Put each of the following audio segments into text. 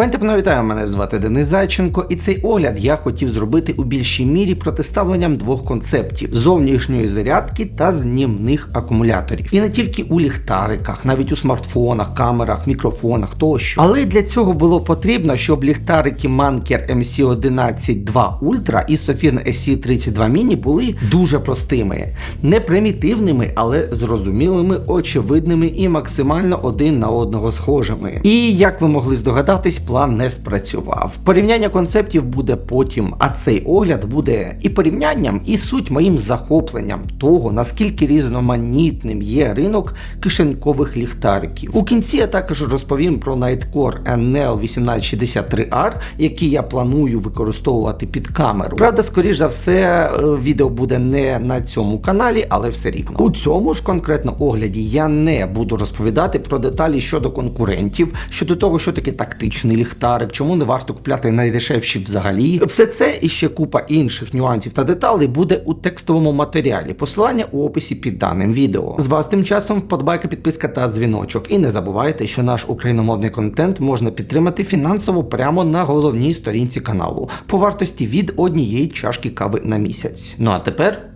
Пані та вітаю, мене звати Денис Зайченко, і цей огляд я хотів зробити у більшій мірі протиставленням двох концептів: зовнішньої зарядки та знімних акумуляторів. І не тільки у ліхтариках, навіть у смартфонах, камерах, мікрофонах тощо. Але для цього було потрібно, щоб ліхтарики Manker MC11 2 Ultra і Sofirn SC32 Mini були дуже простими, не примітивними, але зрозумілими, очевидними і максимально один на одного схожими. І як ви могли здогадатись, план не спрацював. Порівняння концептів буде потім, а цей огляд буде і порівнянням, і суть моїм захопленням того, наскільки різноманітним є ринок кишенькових ліхтариків. У кінці я також розповім про Nightcore NL1863R, який я планую використовувати під камеру. Правда, скоріш за все, е, відео буде не на цьому каналі, але все рівно. У цьому ж конкретно огляді я не буду розповідати про деталі щодо конкурентів, щодо того, що таке тактичний ліхтарик, чому не варто купляти найдешевші взагалі. Все це і ще купа інших нюансів та деталей буде у текстовому матеріалі. Посилання у описі під даним відео. З вас тим часом вподобайка, підписка та дзвіночок. І не забувайте, що наш україномовний контент можна підтримати фінансово прямо на головній сторінці каналу по вартості від однієї чашки кави на місяць. Ну а тепер.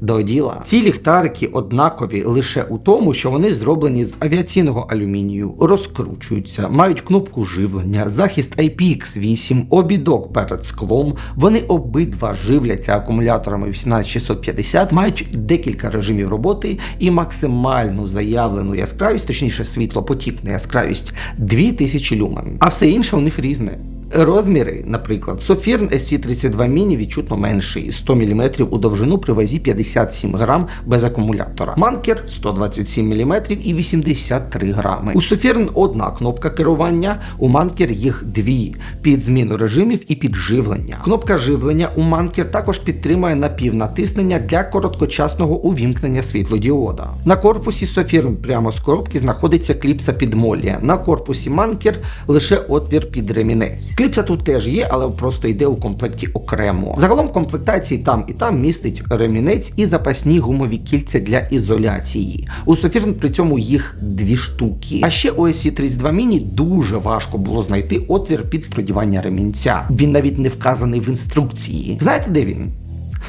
До діла. Ці ліхтарики однакові лише у тому, що вони зроблені з авіаційного алюмінію, розкручуються, мають кнопку живлення, захист IPX8, обідок перед склом. Вони обидва живляться акумуляторами 18650, мають декілька режимів роботи і максимальну заявлену яскравість, точніше світлопотікна яскравість 2000 люмен. А все інше у них різне. Розміри, наприклад, Sofirn SC32 Mini відчутно менший, 100 мм у довжину при вазі 57 грам без акумулятора. Манкер 127 мм і 83 грами. У Sofirn одна кнопка керування, у Манкер їх дві під зміну режимів і під живлення. Кнопка живлення у Манкер також підтримує напівнатиснення для короткочасного увімкнення світлодіода. На корпусі Sofirn прямо з коробки знаходиться кліпса під молія. На корпусі Манкер лише отвір під ремінець. Кліпса тут теж є, але просто йде у комплекті окремо. Загалом комплектації там і там містить ремінець і запасні гумові кільця для ізоляції. У Софірн при цьому їх дві штуки. А ще у SC32 Mini дуже важко було знайти отвір під продівання ремінця. Він навіть не вказаний в інструкції. Знаєте, де він?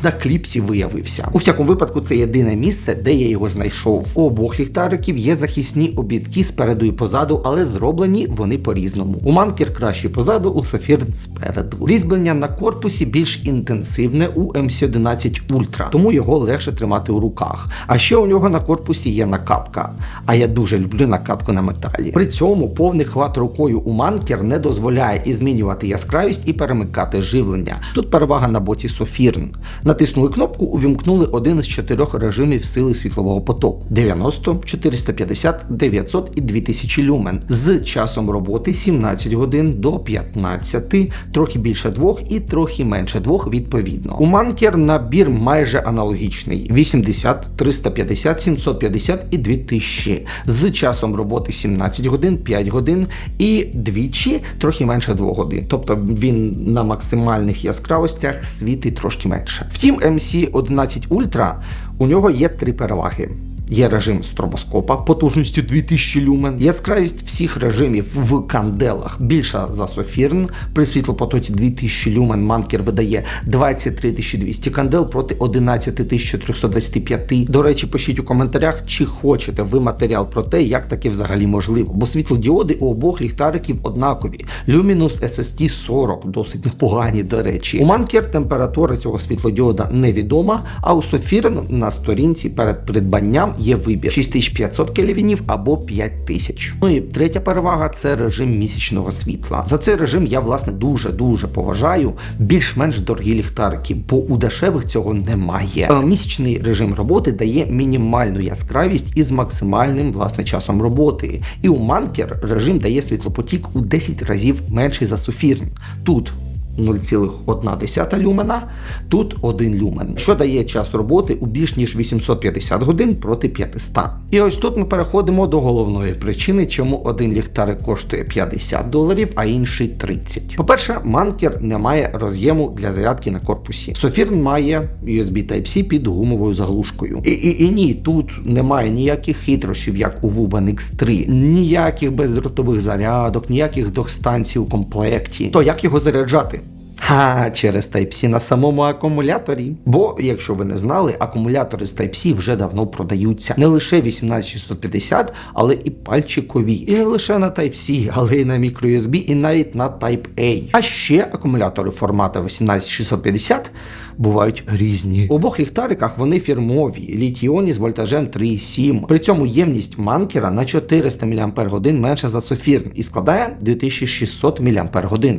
На кліпсі виявився. У всякому випадку, це єдине місце, де я його знайшов. У обох ліхтариків є захисні обідки спереду і позаду, але зроблені вони по-різному. У манкер краще позаду, у Safirn спереду. Різьблення на корпусі більш інтенсивне у MC11 Ultra, тому його легше тримати у руках. А ще у нього на корпусі є накапка. А я дуже люблю накатку на металі. При цьому повний хват рукою у манкер не дозволяє і змінювати яскравість і перемикати живлення. Тут перевага на боці Sofirn. Натиснули кнопку, увімкнули один із чотирьох режимів сили світлового потоку: 90, 450, 900 і 2000 люмен з часом роботи 17 годин до 15, трохи більше двох і трохи менше двох відповідно. У манкер набір майже аналогічний: 80, 350, 750 і 2000 з часом роботи 17 годин, 5 годин і двічі трохи менше 2 годин. Тобто він на максимальних яскравостях світить трошки менше. Втім, MC11 Ultra у нього є три переваги. Є режим стробоскопа потужністю 2000 люмен, яскравість всіх режимів в канделах більша за Sofirn. При світлопотоці 2000 люмен манкер видає 23200 кандел проти 11325. До речі, пишіть у коментарях, чи хочете ви матеріал про те, як таке взагалі можливо. Бо світлодіоди у обох ліхтариків однакові. Luminous SST 40, досить непогані, до речі. У манкер температура цього світлодіода невідома, а у Sofirn на сторінці перед придбанням є вибір 6500 кельвінів або 5000. Ну і третя перевага це режим місячного світла. За цей режим я власне дуже дуже поважаю більш-менш дорогі ліхтарики, бо у дешевих цього немає. Е, Місячний режим роботи дає мінімальну яскравість із максимальним власне часом роботи. І у манкер режим дає світлопотік у 10 разів менший за Sofirn. Тут 0,1 люмена, тут 1 люмен, що дає час роботи у більш ніж 850 годин проти 500. І ось тут ми переходимо до головної причини, чому один ліхтарик коштує 50 доларів, а інший 30. По-перше, манкер не має роз'єму для зарядки на корпусі. Софірн має USB Type-C під гумовою заглушкою. І, і, і ні, тут немає ніяких хитрощів, як у Wuban X3, ніяких бездротових зарядок, ніяких док-станцій у комплекті. То як його заряджати? Ха, через Type-C на самому акумуляторі. Бо, якщо ви не знали, акумулятори з Type-C вже давно продаються. Не лише 18650, але і пальчикові. І не лише на Type-C, але й на microUSB, і навіть на Type-A. А ще акумулятори формату 18650 бувають різні. У обох ліхтариках вони фірмові, літіоні з вольтажем 3,7. При цьому ємність манкера на 400 мАч менша за софірн і складає 2600 мАч.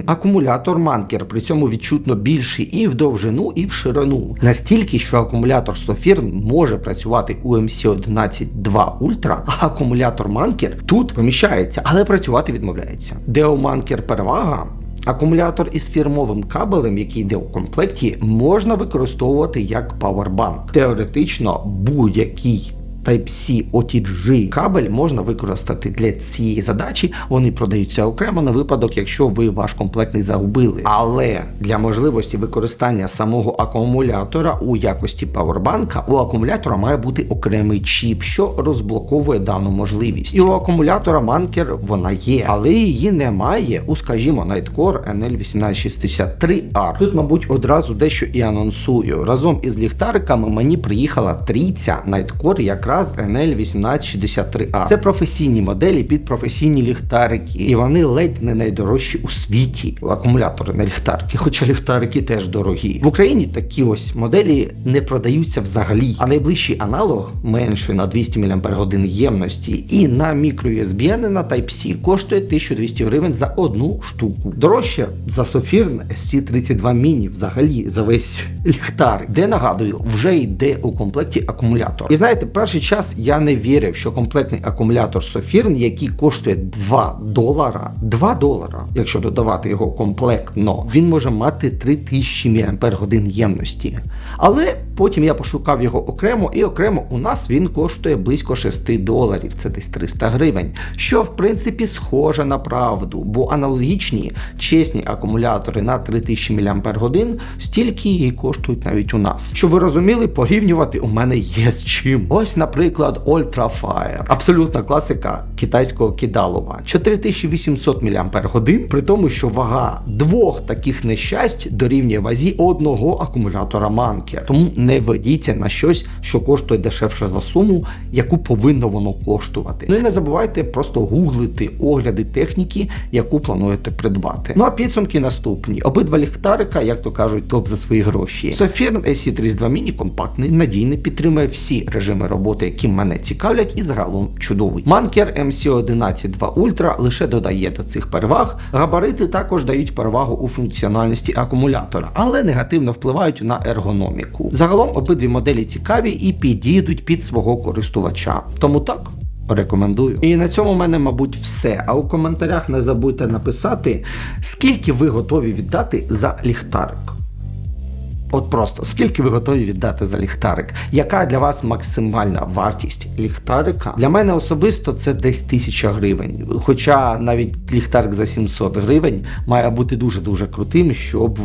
Акумулятор манкер при цьому відчутно більший і в довжину, і в ширину. Настільки, що акумулятор Софірн може працювати у MC11 2 Ultra, а акумулятор манкер тут поміщається, але працювати відмовляється. Де у манкер перевага? Акумулятор із фірмовим кабелем, який йде у комплекті, можна використовувати як павербанк. Теоретично будь-який Type-C OTG кабель можна використати для цієї задачі. Вони продаються окремо на випадок, якщо ви ваш комплектний загубили. Але для можливості використання самого акумулятора у якості павербанка у акумулятора має бути окремий чіп, що розблоковує дану можливість. І у акумулятора манкер вона є, але її немає у, скажімо, Nightcore NL1863R. Тут, мабуть, одразу дещо і анонсую. Разом із ліхтариками мені приїхала трійця Nightcore якраз NL1863A. Це професійні моделі під професійні ліхтарики, і вони ледь не найдорожчі у світі. Акумулятори на ліхтарики, хоча ліхтарики теж дорогі. В Україні такі ось моделі не продаються взагалі. А найближчий аналог менший на 200 мАч ємності і на не на Type-C коштує 1200 гривень за одну штуку. Дорожче за Sofirn SC32 Mini взагалі за весь ліхтарик, де нагадую, вже йде у комплекті акумулятор. І знаєте, перший час я не вірив, що комплектний акумулятор Софірн, який коштує 2 долара, 2 долара, якщо додавати його комплектно, він може мати 3000 мАч ємності. Але потім я пошукав його окремо, і окремо у нас він коштує близько 6 доларів, це десь 300 гривень. Що в принципі схоже на правду, бо аналогічні чесні акумулятори на 3000 мАч стільки і коштують навіть у нас. Щоб ви розуміли, порівнювати у мене є з чим. Ось, наприклад, Ultra Fire. Абсолютна класика китайського кидалова. 4800 мАч, при тому, що вага двох таких нещасть дорівнює вазі одного акумулятора Манкер. Тому не ведіться на щось, що коштує дешевше за суму, яку повинно воно коштувати. Ну і не забувайте просто гуглити огляди техніки, яку плануєте придбати. Ну а підсумки наступні. Обидва ліхтарика, як то кажуть, топ за свої гроші. Sofirn SC32 Mini компактний, надійний, підтримує всі режими роботи, які мене цікавлять, і загалом чудовий. Манкер MC11 2 Ultra лише додає до цих переваг. Габарити також дають перевагу у функціональності акумулятора, але негативно впливають на ергономіку. Загалом обидві моделі цікаві і підійдуть під свого користувача. Тому так. Рекомендую. І на цьому в мене, мабуть, все. А у коментарях не забудьте написати, скільки ви готові віддати за ліхтарик. От просто скільки ви готові віддати за ліхтарик? Яка для вас максимальна вартість ліхтарика? Для мене особисто це десь 1000 гривень. Хоча навіть ліхтарик за 700 гривень має бути дуже дуже крутим, щоб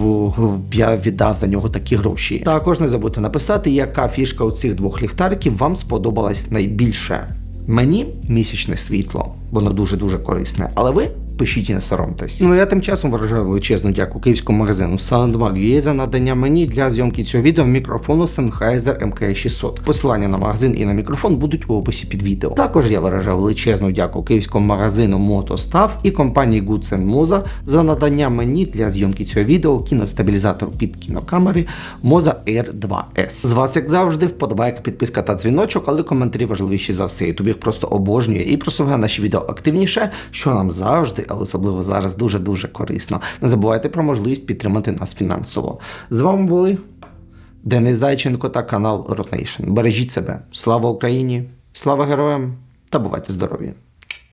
я віддав за нього такі гроші. Також не забудьте написати, яка фішка у цих двох ліхтариків вам сподобалась найбільше. Мені місячне світло, воно дуже дуже корисне. Але ви пишіть і не соромтесь. Ну я тим часом виражаю величезну дяку київському магазину Soundmag.ua за надання мені для зйомки цього відео мікрофону Sennheiser MK600. Посилання на магазин і на мікрофон будуть у описі під відео. Також я виражаю величезну дяку київському магазину MotoStaff і компанії Goodsen Moza за надання мені для зйомки цього відео кіностабілізатор під кінокамери Moza R2S. З вас, як завжди, вподобайка, підписка та дзвіночок, але коментарі важливіші за все. Ютуб їх просто обожнює і просуває наші відео активніше, що нам завжди але особливо зараз дуже-дуже корисно. Не забувайте про можливість підтримати нас фінансово. З вами були Денис Зайченко та канал Rotation. Бережіть себе. Слава Україні! Слава героям та бувайте здорові!